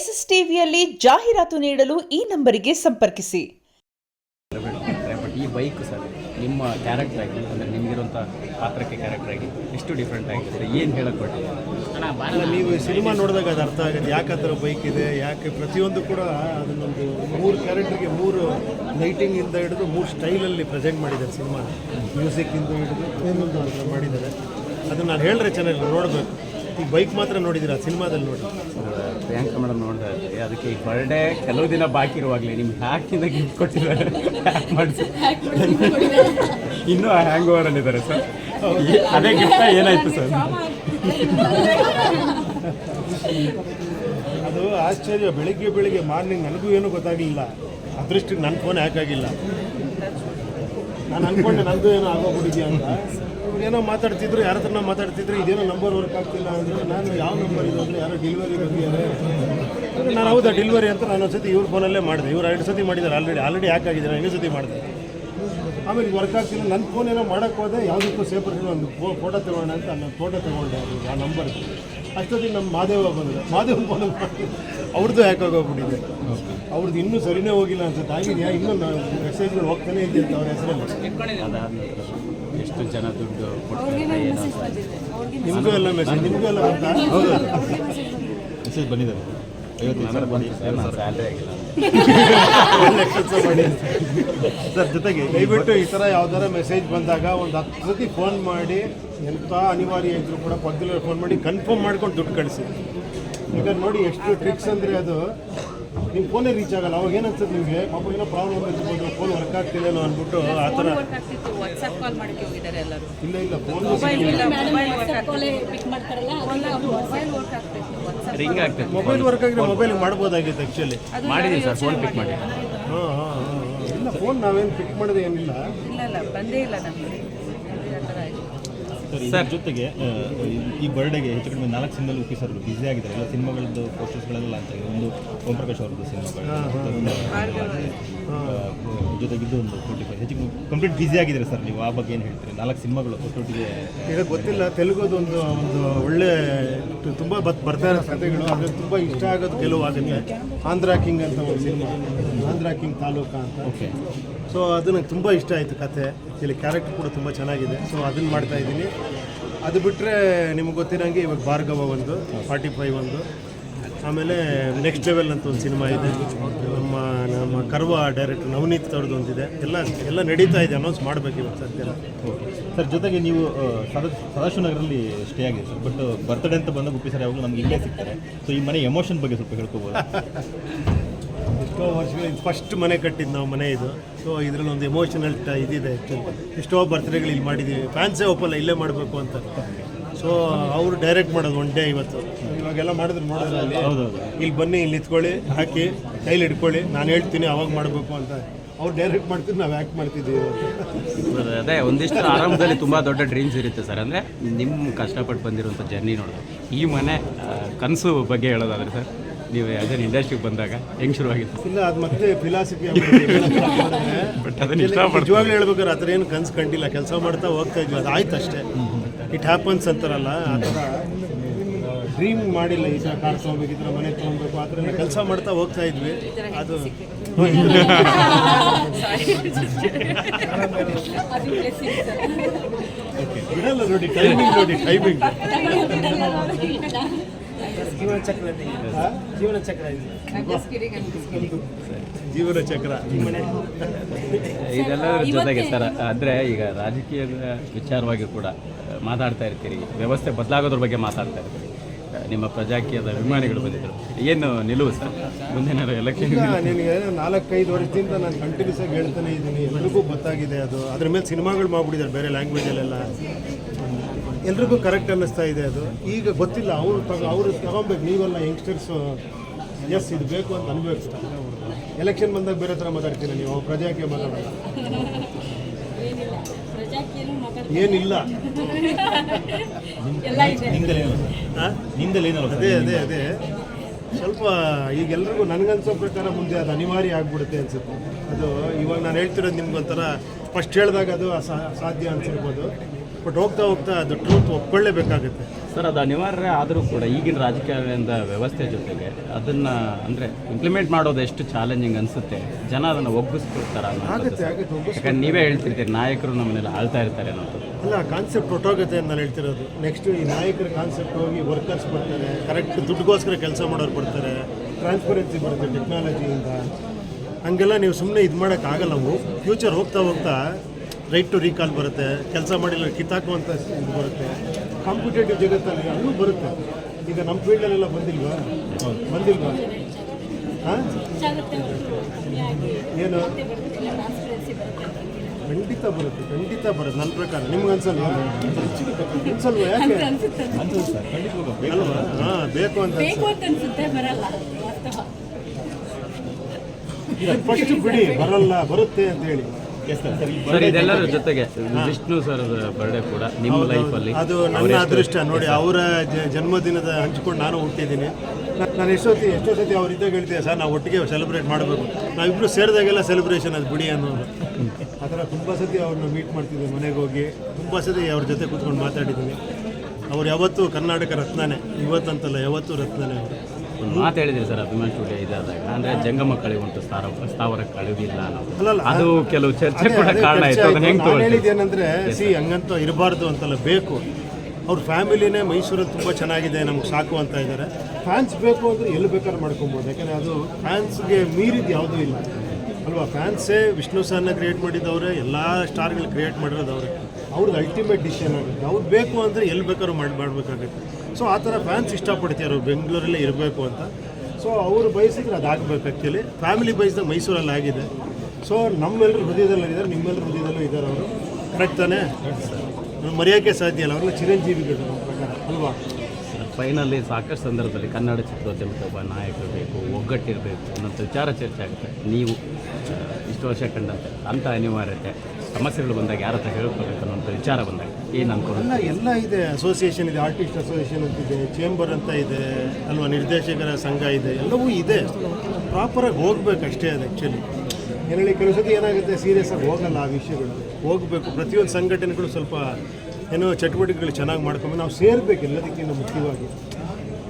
S S ಟಿವಿಯಲ್ಲಿ ಜಾಹೀರಾತು ನೀಡಲು ಈ ನಂಬರಿಗೆ ಸಂಪರ್ಕಿಸಿ. ಬಟ್ ಈ ಬೈಕ್ ಸರ್ ನಿಮ್ಮ ಕ್ಯಾರೆಕ್ಟರ್ ಆಗಿ ಅಂದರೆ ನಿಮಗಿರುವಂಥ ಪಾತ್ರಕ್ಕೆ ಕ್ಯಾರೆಕ್ಟರ್ ಆಗಿ ಎಷ್ಟು ಡಿಫ್ರೆಂಟ್ ಆಗಿದೆ ಏನು ಹೇಳಕ್ಕೆ ಅಲ್ಲ ನೀವು ಸಿನಿಮಾ ನೋಡಿದಾಗ ಅದು ಅರ್ಥ ಆಗುತ್ತೆ. ಯಾಕೆ ಆ ಥರ ಬೈಕ್ ಇದೆ? ಯಾಕೆ ಪ್ರತಿಯೊಂದು ಕೂಡ ಅದನ್ನೊಂದು ಮೂರು ಕ್ಯಾರೆಕ್ಟರ್ಗೆ ಮೂರು ಲೈಟಿಂಗಿಂದ ಹಿಡಿದು ಮೂರು ಸ್ಟೈಲಲ್ಲಿ ಪ್ರೆಸೆಂಟ್ ಮಾಡಿದ್ದಾರೆ ಸಿನಿಮಾ ಮ್ಯೂಸಿಕ್ಕಿಂದ ಹಿಡಿದು ಏನೊಂದು ಅವ್ರು ಮಾಡಿದ್ದಾರೆ. ಅದನ್ನು ನಾನು ಹೇಳಿದ್ರೆ ಚೆನ್ನಾಗಿ ನೋಡಬೇಕು. ಈ ಬೈಕ್ ಮಾತ್ರ ನೋಡಿದಿರಾ ಸಿನಿಮಾದಲ್ಲಿ ನೋಡಿ. ಪ್ರಿಯಾಂಕಾ ಮೇಡಮ್ ನೋಡ್ತಾ ಇದ್ದೆ. ಅದಕ್ಕೆ ಈ ಬರ್ಡೇ ಕೆಲವು ದಿನ ಬಾಕಿ ಇರುವಾಗಲೇ ನಿಮ್ಗೆ ಹ್ಯಾಕಿಂದ ಗಿಫ್ಟ್ ಕೊಟ್ಟಿದ್ದಾರೆ. ಹ್ಯಾಕ್ ಮಾಡಿಸಿ. ಇನ್ನೂ ಹ್ಯಾಂಗ್ ಓವರಲ್ಲಿದ್ದಾರೆ ಸರ್. ಅದೇ ಗಿಫ್ಟ ಏನಾಯ್ತು ಸರ್? ಅದು ಆಶ್ಚರ್ಯ. ಬೆಳಿಗ್ಗೆ ಬೆಳಿಗ್ಗೆ ಮಾರ್ನಿಂಗ್ ನನಗೂ ಏನೂ ಗೊತ್ತಾಗಲಿಲ್ಲ. ಅದೃಷ್ಟಕ್ಕೆ ನನ್ನ ಫೋನ್ ಹ್ಯಾಕ್ ಆಗಿಲ್ಲ. ನಾನು ಅನ್ಕೊಂಡೆ ನಂದು ಏನೋ ಆಗೋಗ್ಬಿಟ್ಟಿದ್ಯಾ ಅಂತ. ಏನೋ ಮಾತಾಡ್ತಿದ್ರು, ಯಾರ ಹತ್ರನ ಮಾತಾಡ್ತಿದ್ರು, ಇದೇನೋ ನಂಬರ್ ವರ್ಕ್ ಆಗ್ತಿಲ್ಲ ಅಂದರೆ ನಾನು ಯಾವ ನಂಬರ್ ಇದು ಅಂದರೆ ಯಾರೋ ಡೆಲಿವರಿ ಅಂದರೆ ನಾನು ಹೌದಾ ಡೆಲಿವರಿ ಅಂತ ನಾನು ಒಂದು ಸತಿ ಇವ್ರ ಫೋನಲ್ಲೇ ಮಾಡಿದೆ. ಇವ್ರು ಎರಡು ಸತಿ ಮಾಡಿದ್ದಾರೆ ಆಲ್ರೆಡಿ ಆಲ್ರೆಡಿ ಯಾಕೆ ನಾನು ಇನ್ನೊಂದು ಸತಿ ಮಾಡಿದೆ. ಆಮೇಲೆ ಇದು ವರ್ಕ್ ಆಗ್ತಿಲ್ಲ ನನ್ನ ಫೋನ್ ಏನೋ ಮಾಡೋಕ್ಕೆ ಹೋದೆ, ಯಾವುದಕ್ಕೂ ಸೇಫರ್ ಒಂದು ಫೋಟೋ ತಗೊಂಡೆ ಅಂತ ನಾನು ಫೋಟೋ ತಗೊಂಡೆ ಆ ನಂಬರ್ ಅಷ್ಟೊತ್ತಿಗೆ ನಮ್ಮ ಮಾದೇವ ಬಂದಿದೆ ಮಾದೇವ ಫೋನ್ ಅವ್ರದ್ದು ಯಾಕೆ ಆಗೋಗ್ಬಿಟ್ಟಿದೆ. ಅವ್ರದ್ದು ಇನ್ನೂ ಸರಿನೇ ಹೋಗಿಲ್ಲ ಅನ್ಸುತ್ತೆ. ಆಗಿದೆಯಾ ಇನ್ನೂ ನಾನು ಮೆಸೇಜ್ಗಳು ಹೋಗ್ತಾನೆ ಇದೆ ಅಂತ ಅವ್ರ ಹೆಸರಲ್ಲಿ. ಎಷ್ಟು ಜನ ದುಡ್ಡು ನಿಮಗೂ ಎಲ್ಲ ಮೆಸೇಜ್ ನಿಮಗೂ ಎಲ್ಲ ಬಂತಾ? ಹೌದು. ಮೆಸೇಜ್ ಬಂದಿದ್ದಾರೆ ಸರ್ ಜೊತೆಗೆ ದಯವಿಟ್ಟು ಈ ಥರ ಯಾವ್ದಾರ ಮೆಸೇಜ್ ಬಂದಾಗ ಒಂದು ಹತ್ತು ಸತಿ ಫೋನ್ ಮಾಡಿ ಎಂಥ ಅನಿವಾರ್ಯ ಇದ್ರು ಕೂಡ ಪಕ್ಕದಲ್ಲಿ ಫೋನ್ ಮಾಡಿ ಕನ್ಫರ್ಮ್ ಮಾಡ್ಕೊಂಡು ದುಡ್ಡು ಕಳಿಸಿ. ಯಾಕಂದ್ರೆ ನೋಡಿ ಎಷ್ಟು ಟ್ರಿಕ್ಸ್ ಅಂದರೆ ಅದು. ನಿಮ್ಮ ಫೋನೇ ರೀಚ್ ಆಗಲ್ಲ. ಅವಾಗ ಏನನ್ಸುತ್ತೆ ನಿಮಗೆ? ಪಾಪ ಏನೋ ಪ್ರಾಬ್ಲಮ್ ಇರ್ಬೋದು ಫೋನ್ ವರ್ಕ್ ಆಗ್ತಿಲ್ಲೇನೋ ಅಂದ್ಬಿಟ್ಟು ಆ ಥರ. ವರ್ಕ್ ಆಗ್ತಿತ್ತು. ವಾಟ್ಸ್ಆಪ್ ಕಾಲ್ ಮಾಡಕ್ಕೆ ಹೋಗಿದ್ದಾರೆ ಎಲ್ಲರೂ. ಇಲ್ಲ ಇಲ್ಲ ಫೋನ್ ಮೊಬೈಲ್ ಇಲ್ಲ ಮೊಬೈಲ್ ವರ್ಕ್ ಆಗ್ತಿತ್ತು. ಮೊಬೈಲ್ ವರ್ಕ್ ಆಗ್ತಿತ್ತು. ವಾಟ್ಸ್ಆಪ್ ರಿಂಗ್ ಆಗ್ತದೆ. ಮೊಬೈಲ್ ವರ್ಕ್ ಆಗಿದ್ರೆ ಮೊಬೈಲ್ ಮಾಡ್ಬೋದಾಗಿತ್ತು ಆ್ಯಕ್ಚುಲಿ ಮಾಡಿದ್ದೀನಿ ಸರ್ ಫೋನ್ ಪಿಕ್ ಮಾಡಿ ಹಾಂ ಹಾಂ ಹಾಂ ಇಲ್ಲ ಫೋನ್ ನಾವೇನು ಪಿಕ್ ಮಾಡೋದು ಏನಿಲ್ಲ. ಇಲ್ಲ ಇಲ್ಲ ಬಂದೇ ಇಲ್ಲ ನಮಗೆ. ಸರ್ ಜೊತೆಗೆ ಈ- ಬರ್ಡೇಗೆ ಹೆಚ್ಚು ಕಡಿಮೆ ನಾಲ್ಕು ಸಿನಿಮಾಲು ಸರ್ ಬಿಸಿ ಆಗಿದ್ದಾರೆ. ಎಲ್ಲ ಸಿನಿಮಾಗಳದ್ದು ಪೋಸ್ಟರ್ಸ್ಗಳೆಲ್ಲ ಅಂತ. ಒಂದು ಓಂ ಪ್ರಕಾಶ್ ಅವ್ರದ್ದು ಸಿನಿಮಾಗಳು ಜೊತೆಗೆ ಇದು ಒಂದು ಫೋರ್ಟಿ ಫೈವ್ ಹೆಚ್ಚು ಕಂಪ್ಲೀಟ್ ಬ್ಯುಸಿ ಆಗಿದ್ದಾರೆ ಸರ್ ನೀವು? ಆ ಬಗ್ಗೆ ಏನು ಹೇಳ್ತೀರಿ? ನಾಲ್ಕು ಸಿನಿಮಾಗಳು ಒಟ್ಟೊಟ್ಟಿಗೆ ಈಗ ಗೊತ್ತಿಲ್ಲ ತೆಲುಗುದು ಒಂದು ಒಂದು ಒಳ್ಳೆ ತುಂಬ ಬತ್ ಬರ್ತಾ ಇರೋ ಕಥೆಗಳು ಅದ್ರ ತುಂಬ ಇಷ್ಟ ಆಗೋದು ಕೆಲವು ಆಗುತ್ತೆ ಆಂಧ್ರ ಕಿಂಗ್ ಅಂತ ಒಂದು ಸಿನಿಮಾ. ಆಂಧ್ರ ಕಿಂಗ್ ತಾಲೂಕ ಅಂತ. ಓಕೆ. ಸೊ ಅದು ನಂಗೆ ತುಂಬ ಇಷ್ಟ ಆಯಿತು ಕತೆ ಇಲ್ಲಿ ಕ್ಯಾರೆಕ್ಟರ್ ಕೂಡ ತುಂಬ ಚೆನ್ನಾಗಿದೆ. ಸೊ ಅದನ್ನು ಮಾಡ್ತಾ ಇದ್ದೀನಿ. ಅದು ಬಿಟ್ಟರೆ ನಿಮಗೆ ಗೊತ್ತಿರೋಂಗೆ ಇವಾಗ ಭಾರ್ಗವ ಒಂದು ಫಾರ್ಟಿ ಫೈವ್ ಒಂದು. ಆಮೇಲೆ ನೆಕ್ಸ್ಟ್ ಲೆವೆಲ್ ಅಂತ ಒಂದು ಸಿನಿಮಾ ಇದೆ. ನಮ್ಮ ಕರ್ವ ಡೈರೆಕ್ಟರ್ ನವನೀತ್ ಅವ್ರದ್ದು ಒಂದಿದೆ. ಎಲ್ಲ ಎಲ್ಲ ನಡೀತಾ ಇದೆ ಅನೌನ್ಸ್ ಮಾಡಬೇಕು ಇವತ್ತು ಸದ್ಯ. ಓಕೆ ಸರ್ ಜೊತೆಗೆ ನೀವು ಸದಶ ನಗರದಲ್ಲಿ ಸದಾಶಿವನಗರಲ್ಲಿ ಸ್ಟೇ ಆಗಿದೆ ಸರ್. ಬಟ್ ಬರ್ತ್ಡೇ ಅಂತ ಬಂದ ಗುಪ್ಪಿ ಸರ್ ಯಾವಾಗಲೂ ನಮ್ಗೆ ಇಲ್ಲೇ ಸಿಗ್ತಾರೆ. ಸೊ ಈ ಮನೆ ಎಮೋಷನ್ ಬಗ್ಗೆ ಸ್ವಲ್ಪ ಹೇಳ್ಕೋಬೋದು? ಎಷ್ಟೋ ವರ್ಷಗಳಿಂದ ಫಸ್ಟ್ ಮನೆ ಕಟ್ಟಿದ್ದು ನಾವು ಮನೆ ಇದು. ಸೊ ಇದರಲ್ಲಿ ಒಂದು ಎಮೋಷನಲ್ ಇದಿದೆ ಆ್ಯಕ್ಚುಲಿ ಎಷ್ಟೋ ಬರ್ತ್ಡೇಗಳು ಇಲ್ಲಿ ಮಾಡಿದ್ದೀವಿ. ಫ್ಯಾನ್ಸೇ ಒಪ್ಪಲ್ಲ ಇಲ್ಲೇ ಮಾಡಬೇಕು ಅಂತ. ಸೊ ಅವರು ಡೈರೆಕ್ಟ್ ಮಾಡೋದು ಒನ್ ಡೇ ಇವತ್ತು. ಇವಾಗೆಲ್ಲ ಮಾಡಿದ್ರು ಮಾಡೋದ್ರಲ್ಲಿ ಅಲ್ಲಿ ಹೌದೌದು. ಇಲ್ಲಿ ಬನ್ನಿ ಇಲ್ಲಿ ನಿಂತ್ಕೊಳ್ಳಿ ಹಾಕಿ ಕೈಲಿ ಇಟ್ಕೊಳ್ಳಿ. ನಾನು ಹೇಳ್ತೀನಿ ಅವಾಗ ಮಾಡಬೇಕು ಅಂತ. ಅವ್ರು ಡೈರೆಕ್ಟ್ ಮಾಡ್ತಿದ್ದು ನಾವು ಆ್ಯಕ್ಟ್ ಮಾಡ್ತಿದ್ದೀವಿ ಸರ್, ಅದೇ ಒಂದಿಷ್ಟು ಆರಂಭದಲ್ಲಿ ತುಂಬ ದೊಡ್ಡ ಡ್ರೀಮ್ಸ್ ಇರುತ್ತೆ ಸರ್. ಅಂದರೆ ನಿಮ್ಮ ಕಷ್ಟಪಟ್ಟು ಬಂದಿರುವಂಥ ಜರ್ನಿ ನೋಡೋದು ಈ ಮನೆ ಕನಸು ಬಗ್ಗೆ ಹೇಳೋದಾದ್ರೆ ಸರ್ ನೀವು ಯಾವುದೇ ಇಂಡಸ್ಟ್ರಿಗೆ ಬಂದಾಗ ಹೆಂಗೆ ಶುರುವಾಗಿತ್ತು ಇಲ್ಲ ಅದು ಮತ್ತೆ ಫಿಲಾಸಫಿ ಬಟ್ ಅದನ್ನ ಇಷ್ಟಪಡ್ತೀವಿ ನಿಜವಾಗ್ಲೂ ಹೇಳ್ಬೇಕಾದ್ರೆ ಆ ಥರ ಏನು ಕನಸು ಕಂಡಿಲ್ಲ. ಕೆಲಸ ಮಾಡ್ತಾ ಹೋಗ್ತಾ ಇದ್ವಿ. ಅದು ಆಯ್ತು ಅಷ್ಟೇ ಇಟ್ ಹ್ಯಾಪನ್ಸ್ ಅಂತಾರಲ್ಲ ಆ ಥರ ಡ್ರೀಮ್ ಮಾಡಿಲ್ಲ ಈ ಥರ ಕಾರ್ ತೊಗೊಬೇಕು ಈ ಥರ ಮನೆ ತೊಗೊಬೇಕು ಆ ಥರ ಕೆಲಸ ಮಾಡ್ತಾ ಹೋಗ್ತಾ ಇದ್ವಿ. ಅದು ಬಿಡಲ್ಲ ನೋಡಿ ಟೈಮಿಂಗ್ ನೋಡಿ ಟೈಮಿಂಗ್ ಜೀವನ ಚಕ್ರ ಇದೆಲ್ಲದರ ಜೊತೆಗೆ ಸರ್. ಅಂದರೆ ಈಗ ರಾಜಕೀಯದ ವಿಚಾರವಾಗಿ ಕೂಡ ಮಾತಾಡ್ತಾ ಇರ್ತೀರಿ. ವ್ಯವಸ್ಥೆ ಬದಲಾಗೋದ್ರ ಬಗ್ಗೆ ಮಾತಾಡ್ತಾ ಇರ್ತೀರಿ. ನಿಮ್ಮ ಪ್ರಜಾಕೀಯದ ಅಭಿಮಾನಿಗಳು ಬಂದಿದ್ದರು. ಏನು ನಿಲುವು ಸರ್? ಮುಂದಿನ ಎಲೆಕ್ಷನ್ ನಿನಗೆ ನಾಲ್ಕೈದು ವರ್ಷದಿಂದ ನಾನು ಕಂಟಿನ್ಯೂಸ್ ಆಗಿ ಹೇಳ್ತಾನೆ ಇದ್ದೀನಿ. ಎಲ್ರಿಗೂ ಗೊತ್ತಾಗಿದೆ ಅದು. ಅದ್ರ ಮೇಲೆ ಸಿನಿಮಾಗಳು ಮಾಡ್ಬಿಟ್ಟಿದ್ದಾರೆ ಬೇರೆ ಲ್ಯಾಂಗ್ವೇಜಲ್ಲೆಲ್ಲ ಎಲ್ರಿಗೂ ಕರೆಕ್ಟ್ ಅನ್ನಿಸ್ತಾ ಇದೆ ಅದು. ಈಗ ಗೊತ್ತಿಲ್ಲ ಅವರು ತಗೋ ಅವರು ತಗೊಬೇಕು. ನೀವೆಲ್ಲ ಯಂಗ್ಸ್ಟರ್ಸು ಎಸ್ ಇದು ಬೇಕು ಅಂತ ಅನ್ಬೇಕು. ಎಲೆಕ್ಷನ್ ಬಂದಾಗ ಬೇರೆ ಥರ ಮಾತಾಡ್ತೀನಿ ನೀವು? ಪ್ರಜಾಕ್ಕೆ ಮಾತಾಡೋಲ್ಲ ಏನಿಲ್ಲ. ಅದೇ ಅದೇ ಅದೇ. ಸ್ವಲ್ಪ ಈಗ ಎಲ್ರಿಗೂ ನನಗನ್ಸೋ ಪ್ರಕಾರ ಮುಂದೆ ಅದು ಅನಿವಾರ್ಯ ಆಗ್ಬಿಡುತ್ತೆ ಅನ್ಸುತ್ತೆ. ಅದು ಇವಾಗ ನಾನು ಹೇಳ್ತಿರೋದು ನಿಮ್ಗೊಂಥರ ಫಸ್ಟ್ ಹೇಳಿದಾಗ ಅದು ಅಸಾ ಅಸಾಧ್ಯ ಅನ್ಸಿರ್ಬೋದು. ಬಟ್ ಹೋಗ್ತಾ ಹೋಗ್ತಾ ಅದು ಟ್ರೂತ್ ಒಪ್ಕೊಳ್ಳೇಬೇಕಾಗುತ್ತೆ. ಸರ್ ಅದು ಅನಿವಾರ್ಯ ಆದರೂ ಕೂಡ ಈಗಿನ ರಾಜಕೀಯದ ವ್ಯವಸ್ಥೆ ಜೊತೆಗೆ ಅದನ್ನು ಅಂದರೆ ಇಂಪ್ಲಿಮೆಂಟ್ ಮಾಡೋದು ಎಷ್ಟು ಚಾಲೆಂಜಿಂಗ್ ಅನಿಸುತ್ತೆ. ಜನ ಅದನ್ನು ಯಾಕಂದ್ರೆ ನೀವೇ ಹೇಳ್ತಿರ್ತೀರಿ ನಾಯಕರು ನಮ್ಮನ್ನೆಲ್ಲ ಆಳ್ತಾ ಇರ್ತಾರೆ ಅನ್ನೋದು. ಅಲ್ಲ ಕಾನ್ಸೆಪ್ಟ್ ಹೊಟ್ಟೋಗುತ್ತೆ ಅಂತ ನಾನು ಹೇಳ್ತಿರೋದು. ನೆಕ್ಸ್ಟ್ ಈ ನಾಯಕರ ಕಾನ್ಸೆಪ್ಟ್ ಹೋಗಿ ವರ್ಕರ್ಸ್ ಬರ್ತಾರೆ ಕರೆಕ್ಟ್ ದುಡ್ಡುಗೋಸ್ಕರ ಕೆಲಸ ಮಾಡೋರು ಬರ್ತಾರೆ ಟ್ರಾನ್ಸ್ಪರೆನ್ಸಿ ಬರುತ್ತೆ ಟೆಕ್ನಾಲಜಿಯಿಂದ ಹಂಗೆಲ್ಲ ನೀವು ಸುಮ್ಮನೆ ಇದು ಮಾಡೋಕ್ಕಾಗಲ್ಲ. ನಾವು ಫ್ಯೂಚರ್ ಹೋಗ್ತಾ ಹೋಗ್ತಾ ರೈಟ್ ಟು ರೀಕಾಲ್ ಬರುತ್ತೆ ಕೆಲಸ ಮಾಡಿಲ್ಲ ಕಿತ್ತಾಕುವಂಥ ಇದು ಬರುತ್ತೆ. ಕಾಂಪಿಟೇಟಿವ್ ಜಗತ್ತಲ್ಲಿ ಅಲ್ಲೂ ಬರುತ್ತೆ. ಈಗ ನಮ್ಮ ಫೀಲ್ಡಲ್ಲೆಲ್ಲ ಬಂದಿಲ್ವಾ? ಬಂದಿಲ್ವಾ? ಹಾಂ? ಏನು? ಟ್ರಾನ್ಸ್ಪರೆನ್ಸಿ ಬರುತ್ತೆ ಖಂಡಿತ ಬರುತ್ತೆ ಖಂಡಿತ ಬರುತ್ತೆ. ನನ್ನ ಪ್ರಕಾರ ನಿಮ್ಗೆ ಅನ್ಸಲ್ವಾ? ಅನ್ಸಲ್ವಾ ಯಾಕೆ. ಅಲ್ವಾ? ಹಾಂ ಬೇಕು ಅಂತ ಅನ್ಸುತ್ತೆ ಬರಲ್ಲ. ವಾಸ್ತವ ಫಸ್ಟ್ ಬಿಡಿ ಬರಲ್ಲ ಬರುತ್ತೆ ಅಂತ ಹೇಳಿ. ಸರ್ ಇದೆಲ್ಲರ ಜೊತೆಗೆ ವಿಷ್ಣು ಸರ್ ಬರ್ಡೇ ಕೂಡ ನಿಮ್ಮ ಲೈಫಲ್ಲಿ ಅದು ನನ್ನ ಅದೃಷ್ಟ. ನೋಡಿ ಅವರ ಜನ್ಮದಿನದ ಹಂಚಿಕೊಂಡು ನಾನು ಹುಟ್ಟಿದ್ದೀನಿ. ನಾನು ಎಷ್ಟೊತ್ತಿ ಎಷ್ಟೋ ಸತಿ ಅವ್ರು ಇದ್ದಾಗ ಹೇಳ್ತೀವಿ ಸರ್ ನಾವು ಒಟ್ಟಿಗೆ ಸೆಲೆಬ್ರೇಟ್ ಮಾಡಬೇಕು. ನಾವಿಬ್ಬರು ಸೇರಿದಾಗೆಲ್ಲ ಸೆಲೆಬ್ರೇಷನ್ ಅದು ಬಿಡಿ ಅನ್ನೋದು. ಆ ಥರ ತುಂಬ ಸತಿ ಅವ್ರನ್ನ ಮೀಟ್ ಮಾಡ್ತಿದ್ದೆ ಮನೆಗೆ ಹೋಗಿ. ತುಂಬ ಸತಿ ಅವ್ರ ಜೊತೆ ಕೂತ್ಕೊಂಡು ಮಾತಾಡಿದ್ದೀನಿ. ಅವ್ರು ಯಾವತ್ತೂ ಕರ್ನಾಟಕ ರತ್ನನೇ ಇವತ್ತಂತಲ್ಲ ಯಾವತ್ತೂ ರತ್ನನೇ ಅವರು. ಒಂದು ಮಾತು ಹೇಳಿದ್ರಿ ಸರ್ ಅಭಿಮಾನ್ ಸ್ಟುಡಿಯೋ ಇದಾದಾಗ. ಅಂದರೆ ಜಂಗಮ ಕಳೆಯುವಂಥ ಸ್ಥಾವ ಸ್ಥಾವರ ಕಳೆದಿಲ್ಲ ಅನ್ನೋದು ಅದು ಕೆಲವು ಚರ್ಚೆ ಕೂಡ ಕಾರಣ ಆಯಿತು ಅದನ್ನ. ಹೆಂಗೆ ತಗೊಳ್ತೀವಿ ಸಿ ಹಂಗಂತ ಇರಬಾರ್ದು ಅಂತಲ್ಲ ಬೇಕು. ಅವ್ರ ಫ್ಯಾಮಿಲಿನೇ ಮೈಸೂರಲ್ಲಿ ತುಂಬ ಚೆನ್ನಾಗಿದೆ ನಮ್ಗೆ ಸಾಕು ಅಂತ ಇದ್ದಾರೆ ಫ್ಯಾನ್ಸ್ ಬೇಕು ಅಂದರೆ ಎಲ್ಲಿ ಬೇಕಾದ್ರೂ ಮಾಡ್ಕೊಬೋದು. ಯಾಕಂದ್ರೆ ಅದು ಫ್ಯಾನ್ಸ್ಗೆ ಮೀರಿದ ಯಾವುದೂ ಇಲ್ಲ. ಅಲ್ವಾ? ಫ್ಯಾನ್ಸೇ ವಿಷ್ಣು ಸರ್ನ ಕ್ರಿಯೇಟ್ ಮಾಡಿದ್ದವ್ರೆ ಎಲ್ಲ ಸ್ಟಾರ್ಗಳು ಕ್ರಿಯೇಟ್ ಮಾಡಿರೋದವ್ರೆ ಅವ್ರದ್ದು ಅಲ್ಟಿಮೇಟ್ ಡಿಸಿಷನ್ ಆಗುತ್ತೆ ಅವ್ರು ಬೇಕು ಅಂದರೆ ಎಲ್ಲಿ ಬೇಕಾದ್ರೂ ಮಾಡಿ ಮಾಡಬೇಕಾಗುತ್ತೆ ಸೊ ಆ ಥರ ಫ್ಯಾನ್ಸ್ ಇಷ್ಟಪಡ್ತಾರೆ ಅವ್ರು ಬೆಂಗಳೂರಲ್ಲೇ ಇರಬೇಕು ಅಂತ. ಸೊ ಅವರು ಬಯಸಿದ್ರೆ ಅದಾಗಬೇಕು ಆ್ಯಕ್ಚುಲಿ ಫ್ಯಾಮಿಲಿ ಬಯಸಿದಾಗ ಮೈಸೂರಲ್ಲಿ ಆಗಿದೆ. ಸೊ ನಮ್ಮೆಲ್ಲರೂ ಹೃದಯದಲ್ಲೂ ಇದ್ದಾರೆ ನಿಮ್ಮೆಲ್ಲರೂ ಹೃದಯದಲ್ಲೂ ಇದ್ದಾರೆ ಅವರು. ಕರೆಕ್ಟ್ ತಾನೇ? ಮರೆಯೋಕ್ಕೆ ಸಾಧ್ಯ ಇಲ್ಲ ಅವ್ರನ್ನ ಚಿರಂಜೀವಿಗಳು ನಮ್ಮ ಪ್ರಕಾರ ಅಲ್ವಾ? ಫೈನಲ್ಲಿ ಸಾಕಷ್ಟು ಸಂದರ್ಭದಲ್ಲಿ ಕನ್ನಡ ಚಿತ್ರೋದ್ಯಮಕ್ಕೆ ಒಬ್ಬ ನಾಯಕರು ಬೇಕು, ಒಗ್ಗಟ್ಟಿರಬೇಕು ಅನ್ನೋಂಥ ವಿಚಾರ ಚರ್ಚೆ ಆಗುತ್ತೆ. ನೀವು ಇಷ್ಟು ವರ್ಷ ಕಂಡಂತೆ ಅಂಥ ಅನಿವಾರ್ಯತೆ, ಸಮಸ್ಯೆಗಳು ಬಂದಾಗ ಯಾರ ಹತ್ರ ಹೇಳ್ಕೊಳ್ಬೇಕು ಅನ್ನೋಂಥ ವಿಚಾರ ಬಂದಾಗ ಏನು ಅನ್ಕೊಂಡು ಎಲ್ಲ ಇದೆ. ಅಸೋಸಿಯೇಷನ್ ಇದೆ ಆರ್ಟಿಸ್ಟ್ ಅಸೋಸಿಯೇಷನ್ ಅಂತ ಇದೆ ಚೇಂಬರ್ ಅಂತ ಇದೆ, ಅಲ್ವಾ, ನಿರ್ದೇಶಕರ ಸಂಘ ಇದೆ, ಎಲ್ಲವೂ ಇದೆ. ಪ್ರಾಪರಾಗಿ ಹೋಗ್ಬೇಕು ಅಷ್ಟೇ ಅದು ಆ್ಯಕ್ಚುಲಿ ಏನೇಳಿ ಸತಿ ಏನಾಗುತ್ತೆ ಸೀರಿಯಸ್ ಆಗಿ ಹೋಗಲ್ಲ ಆ ವಿಷಯಗಳು. ಹೋಗಬೇಕು. ಪ್ರತಿಯೊಂದು ಸಂಘಟನೆಗಳು ಸ್ವಲ್ಪ ಏನೋ ಚಟುವಟಿಕೆಗಳು ಚೆನ್ನಾಗಿ ಮಾಡ್ಕೊಂಡು ನಾವು ಸೇರಬೇಕು ಎಲ್ಲದಕ್ಕಿಂತ ಮುಖ್ಯವಾಗಿ.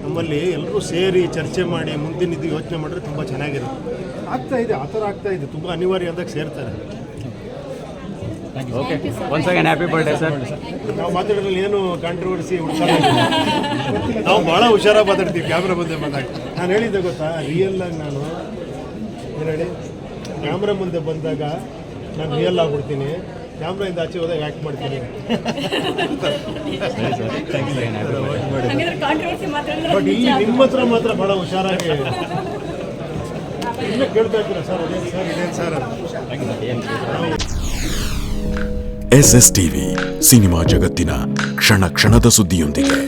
ನಮ್ಮಲ್ಲಿ ಎಲ್ಲರೂ ಸೇರಿ ಚರ್ಚೆ ಮಾಡಿ ಮುಂದಿನ ಇದು ಯೋಚನೆ ಮಾಡಿದ್ರೆ ತುಂಬ ಚೆನ್ನಾಗಿರುತ್ತೆ. ಆಗ್ತಾ ಇದೆ ಆ ಥರ ಆಗ್ತಾ ಇದೆ. ತುಂಬ ಅನಿವಾರ್ಯ ಅಂದಾಗ ಸೇರ್ತಾರೆ okay once again happy birthday sir ನಾವು ಮಾತಾಡೋದ್ರಲ್ಲಿ ಏನು ಕಾಂಟ್ರವರ್ಸಿ ನಾವು ಭಾಳ ಹುಷಾರಾಗಿ ಮಾತಾಡ್ತೀವಿ ಕ್ಯಾಮ್ರಾ ಮುಂದೆ ಬಂದಾಗ. ನಾನು ಹೇಳಿದ್ದೆ ಗೊತ್ತಾ ರಿಯಲ್ ಆಗಿ ನಾನು ಏನು ಹೇಳಿ ಕ್ಯಾಮ್ರಾ ಮುಂದೆ ಬಂದಾಗ ನಾನು ರಿಯಲ್ ಆಗ್ಬಿಡ್ತೀನಿ. ಕ್ಯಾಮ್ರಾಯಿಂದ ಆಚೆ ಹೋದಾಗ ಆ್ಯಕ್ಟ್ ಮಾಡ್ತೀನಿ. ಬಟ್ ಇಲ್ಲಿ ನಿಮ್ಮ ಹತ್ರ ಮಾತ್ರ ಭಾಳ ಹುಷಾರಾಗಿ ಇಲ್ಲೇ ಕೇಳ್ತಾ ಇದ್ದೀರಾ ಸರ್? ಅದೇನು ಸರ್? ಇದೇನು sir S S TV cinema ಜಗತ್ತಿನ ಕ್ಷಣ ಕ್ಷಣದ ಸುದ್ದಿಯೊಂದಿಗೆ.